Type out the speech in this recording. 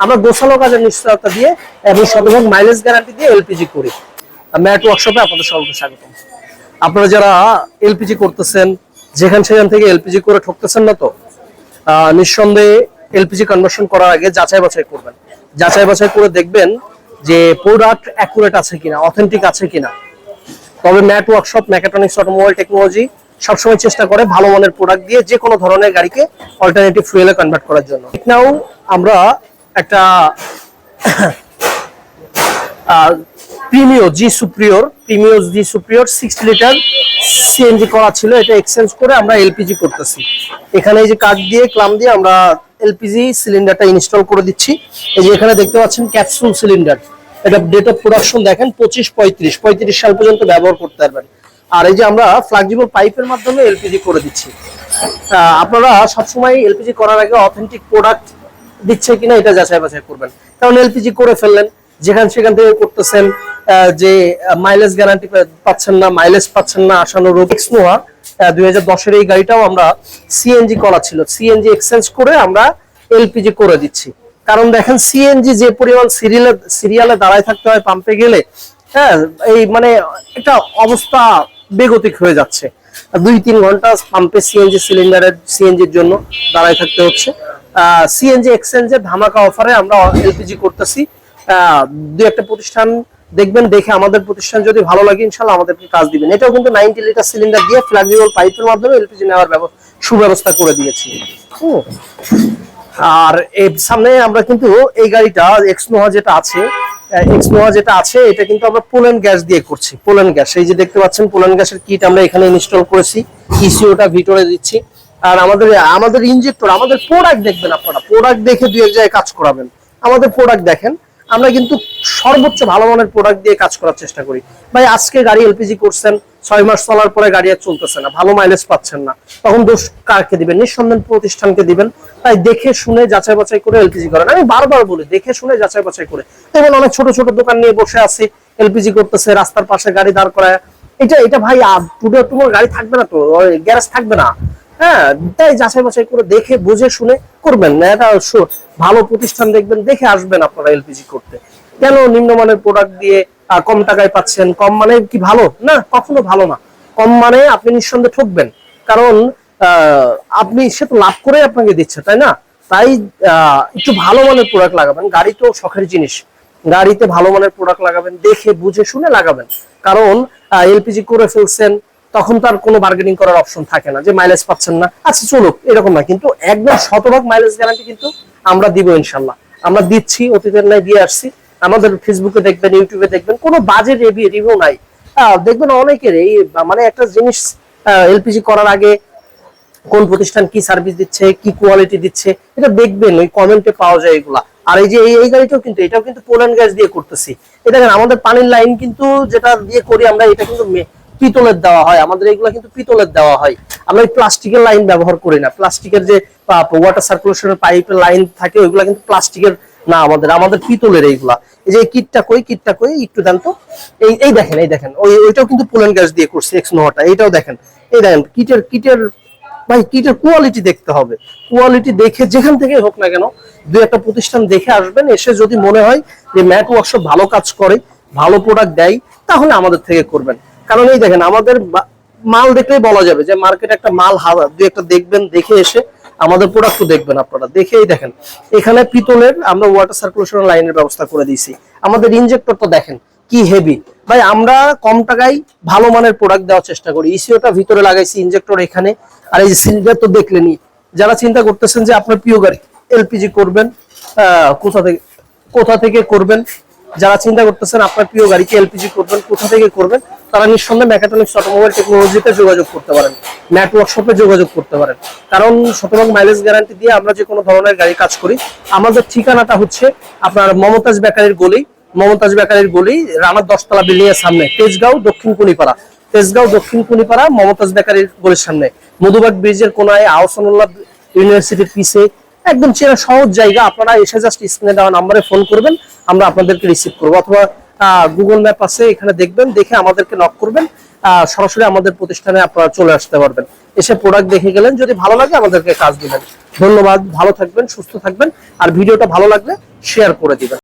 আমরা গোছালো কাজের নিশ্চয়তা দিয়ে এবং শতভাগ মাইলেজ গ্যারান্টি দিয়ে এলপিজি করি। ম্যাট ওয়ার্কশপে আপনাদের সকলকে স্বাগতম। আপনারা যারা এলপিজি করতেছেন, যেখান সেখান থেকে এলপিজি করে ঠকতেছেন না তো নিঃসন্দেহে এলপিজি কনভার্সন করার আগে যাচাই বাছাই করবেন। যাচাই বাছাই করে দেখবেন যে প্রোডাক্ট অ্যাকুরেট আছে কিনা অথেন্টিক আছে কিনা। তবে Mat workshop mechatronics automobile technology সবসময় চেষ্টা করে ভালো মানের প্রোডাক্ট দিয়ে যে কোনো ধরনের গাড়িকে অল্টারনেটিভ ফুয়েলে কনভার্ট করার জন্য। নাও আমরা একটা Premio G superior, Premio G superior sixty litre CNG করা ছিল, এটা এক্সচেঞ্জ করে আমরা এলপিজি করতেছি। এখানে এই যে কার্ড দিয়ে, ক্লাম দিয়ে আমরা এলপিজি সিলিন্ডারটা ইনস্টল করে দিচ্ছি। এই যে এখানে দেখতে পাচ্ছেন ক্যাপসুল সিলিন্ডার এটা ডেট অফ প্রোডাকশন দেখেন, পঁচিশ পঁয়ত্রিশ পঁয়ত্রিশ সাল পর্যন্ত ব্যবহার করতে পারবেন। আর এই যে আমরা ফ্লেক্সিবল পাইপের মাধ্যমে এলপিজি করে দিচ্ছি। আপনারা সবসময় এলপিজি করার আগে অথেন্টিক প্রোডাক্ট দিচ্ছে কিনা এটা যাচাই বাছাই করবেন। কারণ এলপিজি করে ফেললেন, যেখান সেখান থেকে করতেছেন যে মাইলেজ গ্যারান্টি পাচ্ছেন না মাইলেজ পাচ্ছেন না আসানো রোগ নোয়া দুই হাজার দশের এই গাড়িটাও আমরা সিএনজি করা ছিল। সিএনজি এক্সচেঞ্জ করে আমরা এলপিজি করে দিচ্ছি। কারণ দেখেন সিএনজি যে পরিমাণ সিরিয়ালে সিরিয়ালে দাঁড়ায় থাকতে হয় পাম্পে গেলে হ্যাঁ এই মানে একটা অবস্থা বেগতিক হয়ে যাচ্ছে। দুই তিন ঘণ্টা পাম্পে সিএনজি সিলিন্ডারের সিএনজির জন্য দাঁড়ায় থাকতে হচ্ছে। সিএনজি এক্সচেঞ্জের ধামাকা অফারে আমরা এলপিজি করতেছি। দুই একটা প্রতিষ্ঠান দেখবেন, দেখে আমাদের প্রতিষ্ঠান যদি ভালো লাগে, ইনশাল্লাহ আমাদেরকে কাজ দিবেন। এটাও কিন্তু নাইনটি লিটার সিলিন্ডার দিয়ে ফ্লেক্সিবল পাইপের মাধ্যমে এলপিজি নেওয়ার ব্যব- সুব্যবস্থা করে দিয়েছি। আর এর সামনে আমরা কিন্তু এই গাড়িটা এক্সনোহা যেটা আছে এক্স নোহা যেটা আছে, এটা কিন্তু আমরা পোলেন গ্যাস দিয়ে করছি। পোলেন গ্যাস এই যে দেখতে পাচ্ছেন পোলেন গ্যাসের কিট আমরা এখানে ইনস্টল করেছি। ইসিওটা ভিতরে দিচ্ছি। আর আমাদের আমাদের ইনজেক্টর আমাদের প্রোডাক্ট দেখবেন আপনারা। প্রোডাক্ট দেখে দুই এক জায়গায় কাজ করাবেন। আমাদের প্রোডাক্ট দেখেন। আমরা কিন্তু সর্বোচ্চ ভালো মানের প্রোডাক্ট দিয়ে কাজ করার চেষ্টা করি। ভাই, আজকে গাড়ি এলপিজি করছেন, ছয় মাস চলার পরে গাড়ি আর চলতেছে না। ভালো মাইলেজ পাচ্ছেন না। তখন দোষ কারকে দিবেন? নিঃসন্দেহ প্রতিষ্ঠানকে দিবেন। তাই দেখে শুনে যাচাই বাছাই করে এলপিজি করেন। আমি বারবার বলি, দেখে শুনে যাচাই বাছাই করে। দেখবেন অনেক ছোট ছোট দোকান নিয়ে বসে আছে এলপিজি করতেছে, রাস্তার পাশে গাড়ি দাঁড় করায়। এটা এটা ভাই টুডে তোমার গাড়ি থাকবে না তো? গ্যারেজ থাকবে না। হ্যাঁ তাই যাচাই বাছাই করে দেখে, বুঝে, শুনে করবেন। না এটা ভালো প্রতিষ্ঠান দেখবেন, দেখে আসবেন আপনারা এলপিজি করতে। কেন নিম্নমানের প্রোডাক্ট দিয়ে কম টাকায় পাচ্ছেন? কম মানে কি ভালো? না, কখনো ভালো না। কম মানে আপনি নিঃসন্দেহে ঠকবেন। কারণ আপনি, সে তো লাভ করে আপনাকে দিচ্ছে, তাই না? তাই একটু ভালো মানের প্রোডাক্ট লাগাবেন। গাড়ি তো শখের জিনিস। গাড়িতে ভালো মানের প্রোডাক্ট লাগাবেন, দেখে, বুঝে, শুনে লাগাবেন। কারণ এলপিজি করে ফেলছেন তখন তার কোনো বার্গেনিং করার অপশন থাকে না যে মাইলেজ পাচ্ছেন না। আচ্ছা চলুক, এরকম না। কিন্তু একদম শতভাগ মাইলেজ গ্যারান্টি কিন্তু আমরা দিব ইনশাল্লাহ। আমরা দিচ্ছি, অতীতের নাই দিয়ে আসছি। আমাদের ফেসবুকে দেখবেন, ইউটিউবে দেখবেন, কোনো বাজে রিভিউ নাই। দেখবেন অনেকের এই মানে একটা জিনিস এলপিজি করার আগে কোন প্রতিষ্ঠান কি সার্ভিস দিচ্ছে, কি কোয়ালিটি দিচ্ছে, এটা দেখবেন, ওই কমেন্টে পাওয়া যায় এগুলা। আর এই যে, এই গাড়িটাও কিন্তু, এটাও কিন্তু পোল্যান্ড গ্যাস দিয়ে করতেছি। এটা আমাদের পানির লাইন কিন্তু যেটা দিয়ে করি আমরা, এটা কিন্তু পিতলের দেওয়া হয়। আমাদের এগুলা কিন্তু পিতলের দেওয়া হয়। আমরা এই প্লাস্টিকের লাইন ব্যবহার করি না। প্লাস্টিকের যে ওয়াটার সার্কুলেশনের পাইপের লাইন থাকে, ওইগুলা কিন্তু প্লাস্টিকের না আমাদের। আমাদের পিতলের এইগুলা। এই যে কিটটা কই কিটটা কই, একটু দেন তো। এই এই দেখেন এই দেখেন। ওই, ওইটাও কিন্তু পোল্যান্ড গ্যাস দিয়ে করছে এক্স নোয়াটা এইটাও দেখেন। এই দেখেন, কিটের কিটের, ভাই, কিটের কোয়ালিটি দেখতে হবে। কোয়ালিটি দেখে যেখান থেকে হোক না কেন দু একটা প্রতিষ্ঠান দেখে আসবেন, এসে যদি মনে হয় যে ম্যাট ওয়ার্কশপ ভালো কাজ করে, ভালো প্রোডাক্ট দেয়, তাহলে আমাদের থেকে করবেন। কারণ এই দেখেন, আমাদের মাল দেখলেই বলা যাবে যে মার্কেটে একটা মাল হাওয়া। দুই একটা দেখবেন, দেখে এসে আমাদের প্রোডাক্টও দেখবেন আপনারা। দেখেই দেখেন, এখানে পিতলের আমরা ওয়াটার সার্কুলেশন লাইনের ব্যবস্থা করে দিয়েছি। আমাদের ইনজেক্টরটা দেখেন, কি হেভি ভাই, আমরা কম টাকায় ভালো মানের প্রোডাক্ট দেওয়ার চেষ্টা করি। ইসিওটা ভিতরে লাগাইছি ইনজেক্টর এখানে। আর এই সিলিন্ডার তো দেখলেনি যারা চিন্তা করতেছেন যে আপনার প্রিয় গাড়ি, এলপিজি করবেন কোথা থেকে কোথা থেকে করবেন? যারা চিন্তা করতেছেন আপনার প্রিয় গাড়িকে এলপিজি করবেন, কোথা থেকে করবেন? তারা নিঃসন্দেহে মেকাট্রনিক্স অটোমোবাইল টেকনোলজিতে যোগাযোগ করতে পারেন নেটওয়ার্ক শপে যোগাযোগ করতে পারেন। কারণ শতভাগ মাইলেজ গ্যারান্টি দিয়ে আমরা যে কোনো ধরনের গাড়ি কাজ করি, আমাদের ঠিকানাটা হচ্ছে আপনার মমতাজ বেকারির গলি, মমতাজ বেকারির গলি, রানার দশতলা বিল্ডিং এর সামনে, তেজগাঁও, দক্ষিণ কুনিপাড়া। তেজগাঁও, দক্ষিণ কুনিপাড়া, মমতাজ বেকারির গলির সামনে। মধুবাগ ব্রিজের কোনায় আহসানুল্লাহ ইউনিভার্সিটির পিছে, একদম চেনা সহজ জায়গা, আপনারা এসে জাস্ট স্ক্রিনে দেওয়া নাম্বারে ফোন করবেন, আমরা আপনাদেরকে রিসিভ করব। অথবা গুগল ম্যাপ আছে, এখানে দেখবেন, দেখে আমাদেরকে নক করবেন সরাসরি আমাদের প্রতিষ্ঠানে আপনারা চলে আসতে পারবেন। এসে প্রোডাক্ট দেখে গেলেন, যদি ভালো লাগে আমাদেরকে কাজ দিবেন। ধন্যবাদ, ভালো থাকবেন, সুস্থ থাকবেন, আর ভিডিওটা ভালো লাগলে শেয়ার করে দিবেন।